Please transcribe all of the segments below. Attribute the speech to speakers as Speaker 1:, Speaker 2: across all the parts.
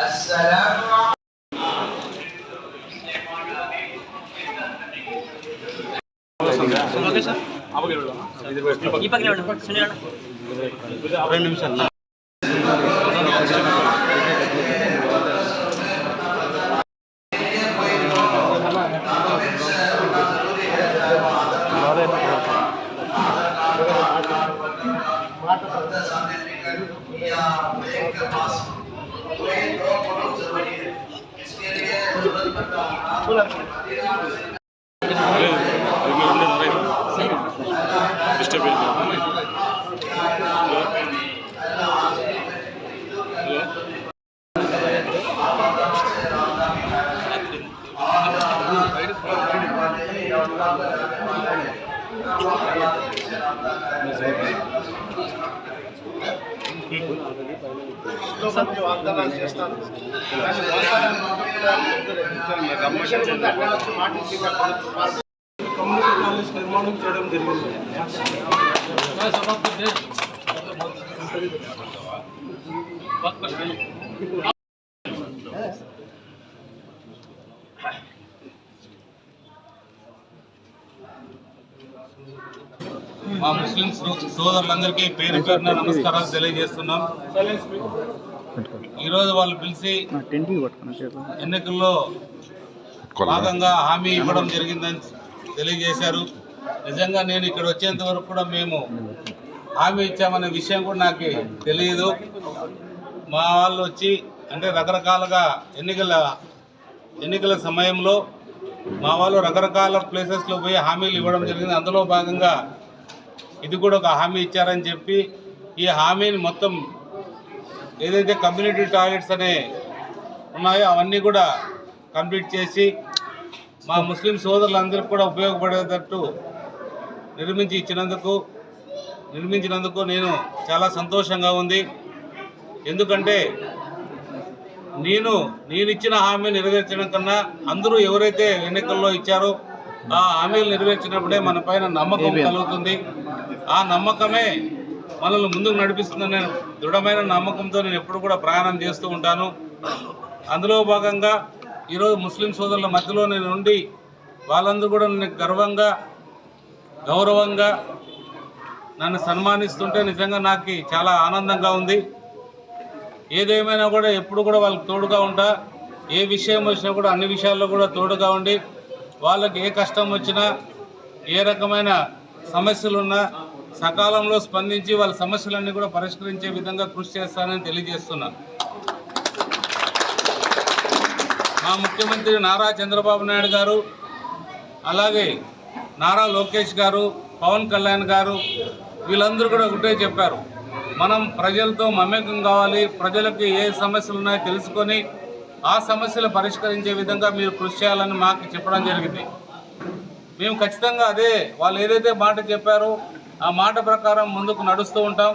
Speaker 1: السلام
Speaker 2: ఈ పక్కన ఇవ్వండి. సునీల్ అన్న.
Speaker 3: రెండు నిమిషాలు
Speaker 4: వాగ్దానాలు చేస్తాను అక్కడ వచ్చి మాట కమ్యూనిటీ కాలేజ్ నిర్మాణం చేయడం జరిగింది
Speaker 3: మా ముస్లిం సోదరులందరికీ పేరు పేరున నమస్కారాలు తెలియజేస్తున్నాం. ఈరోజు వాళ్ళు పిలిచి ఎన్నికల్లో భాగంగా హామీ ఇవ్వడం జరిగిందని తెలియజేశారు. నిజంగా నేను ఇక్కడ వచ్చేంత వరకు కూడా మేము హామీ ఇచ్చామనే విషయం కూడా నాకు తెలియదు. మా వాళ్ళు వచ్చి అంటే రకరకాలుగా ఎన్నికల ఎన్నికల సమయంలో మా వాళ్ళు రకరకాల ప్లేసెస్లో పోయి హామీలు ఇవ్వడం జరిగింది. అందులో భాగంగా ఇది కూడా ఒక హామీ ఇచ్చారని చెప్పి ఈ హామీని మొత్తం ఏదైతే కమ్యూనిటీ టాయిలెట్స్ అనే ఉన్నాయో అవన్నీ కూడా కంప్లీట్ చేసి మా ముస్లిం సోదరులందరికీ కూడా ఉపయోగపడేటట్టు నిర్మించి ఇచ్చినందుకు నిర్మించినందుకు నేను చాలా సంతోషంగా ఉంది. ఎందుకంటే నేను నేను ఇచ్చిన హామీ నెరవేర్చడం కన్నా అందరూ ఎవరైతే ఎన్నికల్లో ఇచ్చారో ఆ హామీలు నెరవేర్చినప్పుడే మన పైన నమ్మకం కలుగుతుంది. ఆ నమ్మకమే మనల్ని ముందుకు నడిపిస్తుందనే దృఢమైన నమ్మకంతో నేను ఎప్పుడు కూడా ప్రయాణం చేస్తూ ఉంటాను. అందులో భాగంగా ఈరోజు ముస్లిం సోదరుల మధ్యలో నేను ఉండి వాళ్ళందరూ కూడా నన్ను గర్వంగా గౌరవంగా నన్ను సన్మానిస్తుంటే నిజంగా నాకు చాలా ఆనందంగా ఉంది. ఏదేమైనా కూడా ఎప్పుడు కూడా వాళ్ళకి తోడుగా ఉంటా. ఏ విషయం వచ్చినా కూడా అన్ని విషయాల్లో కూడా తోడుగా ఉండి వాళ్ళకి ఏ కష్టం వచ్చినా ఏ రకమైన సమస్యలు ఉన్నా సకాలంలో స్పందించి వాళ్ళ సమస్యలన్నీ కూడా పరిష్కరించే విధంగా కృషి చేస్తానని తెలియజేస్తున్నాను మా ముఖ్యమంత్రి నారా చంద్రబాబు నాయుడు గారు అలాగే నారా లోకేష్ గారు పవన్ కళ్యాణ్ గారు వీళ్ళందరూ కూడా ఒకటే చెప్పారు. మనం ప్రజలతో మమేకం కావాలి ప్రజలకు ఏ సమస్యలు ఉన్నాయో తెలుసుకొని ఆ సమస్యలు పరిష్కరించే విధంగా మీరు కృషి చేయాలని మాకు చెప్పడం జరిగింది. మేము ఖచ్చితంగా అదే వాళ్ళు ఏదైతే మాట చెప్పారో ఆ మాట ప్రకారం ముందుకు నడుస్తూ ఉంటాం.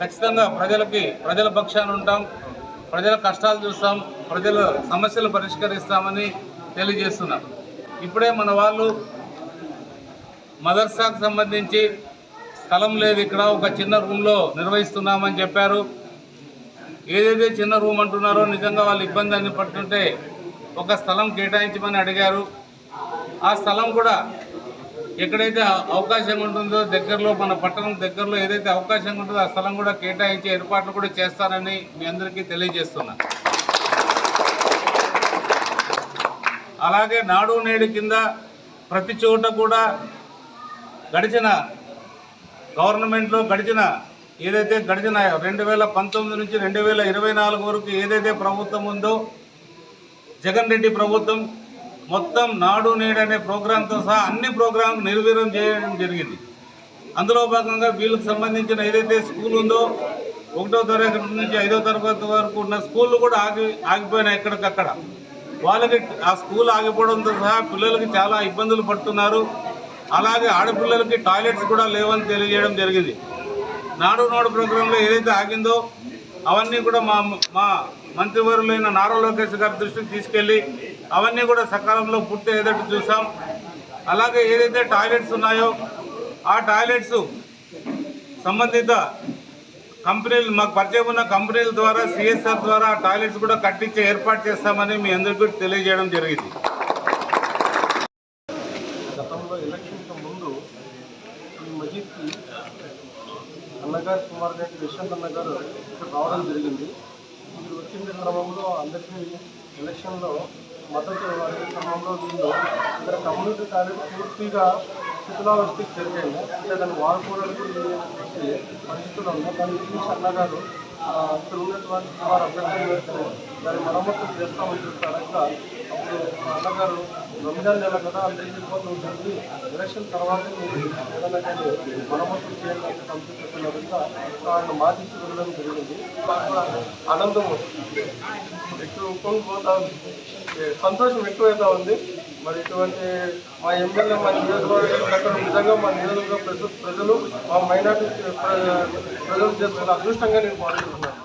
Speaker 3: ఖచ్చితంగా ప్రజలకి ప్రజల పక్షాన ఉంటాం. ప్రజల కష్టాలు చూస్తాం. ప్రజల సమస్యలు పరిష్కరిస్తామని తెలియజేస్తున్నాం. ఇప్పుడే మన వాళ్ళు మదర్సాకు సంబంధించి స్థలం లేదు ఇక్కడ. ఒక చిన్న రూమ్లో నిర్వహిస్తున్నామని చెప్పారు. ఏదైతే చిన్న రూమ్ అంటున్నారో నిజంగా వాళ్ళు ఇబ్బంది అని పడుతుంటే ఒక స్థలం కేటాయించమని అడిగారు. ఆ స్థలం కూడా ఎక్కడైతే అవకాశం ఉంటుందో దగ్గరలో మన పట్టణం దగ్గరలో ఏదైతే అవకాశం ఉంటుందో ఆ స్థలం కూడా కేటాయించే ఏర్పాట్లు కూడా చేస్తారని మీ అందరికీ తెలియజేస్తున్నా. అలాగే నాడు నేడు కింద ప్రతి చోట కూడా గడిచిన గవర్నమెంట్లో గడిచిన ఏదైతే గడిచిన రెండు వేల పంతొమ్మిది నుంచి రెండు వేల ఇరవై నాలుగు వరకు ఏదైతే ప్రభుత్వం ఉందో జగన్ రెడ్డి ప్రభుత్వం మొత్తం నాడు నేడనే ప్రోగ్రాంతో సహా అన్ని ప్రోగ్రాంలు నిర్వీర్యం చేయడం జరిగింది. అందులో భాగంగా వీళ్ళకి సంబంధించిన ఏదైతే స్కూల్ ఉందో ఒకటో తరగతి నుంచి ఐదో తరగతి వరకు ఉన్న స్కూళ్ళు కూడా ఆగి ఆగిపోయినాయి ఎక్కడికక్కడ. వాళ్ళకి ఆ స్కూల్ ఆగిపోవడంతో సహా పిల్లలకి చాలా ఇబ్బందులు పడుతున్నారు. అలాగే ఆడపిల్లలకి టాయిలెట్స్ కూడా లేవని తెలియజేయడం జరిగింది. నాడు నాడు ప్రోగ్రాంలో ఏదైతే ఆగిందో అవన్నీ కూడా మా మా మంత్రివర్యులైన నారా లోకేష్ గారి దృష్టికి తీసుకెళ్ళి అవన్నీ కూడా సకాలంలో పూర్తి అయ్యేటట్టు చూసాం. అలాగే ఏదైతే టాయిలెట్స్ ఉన్నాయో ఆ టాయిలెట్స్ సంబంధిత కంపెనీలు మాకు పరిచయం ఉన్న కంపెనీల ద్వారా సిఎస్ఆర్ ద్వారా టాయిలెట్స్ కూడా కట్టించే ఏర్పాటు చేస్తామని మీ అందరికీ తెలియజేయడం జరిగింది.
Speaker 4: గతంలో ఎలక్షన్కి ముందు ఈ మజీద్కి అన్నగారు కుమార్ రెడ్డి యశ్వంత్ అన్నగారు ఇక్కడ రావడం జరిగింది. మీరు వచ్చిన క్రమంలో అందరికీ ఎలక్షన్లో మద్దతు క్రమంలో వీళ్ళు ఇక్కడ కమ్యూనిటీ కాలేజ్ పూర్తిగా శిథిలావస్థకి జరిగాయి అంటే దాన్ని వాడుకోవడానికి పరిస్థితులు ఉన్నాయి దాన్ని చూసి అన్నగారు ఇక్కడ ఉన్నటువంటి వారు అభ్యర్థులు మేరకు దాన్ని మరమ్మతులు చేస్తామని చెప్పారు ఇంకా అప్పుడు అన్నగారు రంజాన్ నెల కదా అందరికీ ఇబ్బంది ఉంటుంది ఎలక్షన్ తర్వాత మీరు ఏదైనా కానీ మరమ్మతులు చేయాలని కంపెనీ చెప్పిన ఆయన మాటించి వెళ్ళడం జరిగింది. బాగా ఆనందం ఎక్కువ ఉప్పొంగి సంతోషం ఎక్కువైతే ఉంది. మరి ఇటువంటి మా ఎమ్మెల్యే మా నియోజకవర్గం నిజంగా మా నియోజకవర్గ ప్రజలు ప్రజలు మా మైనార్టీ ప్రజలు చేసుకున్న అదృష్టంగా నేను భావిస్తున్నాను.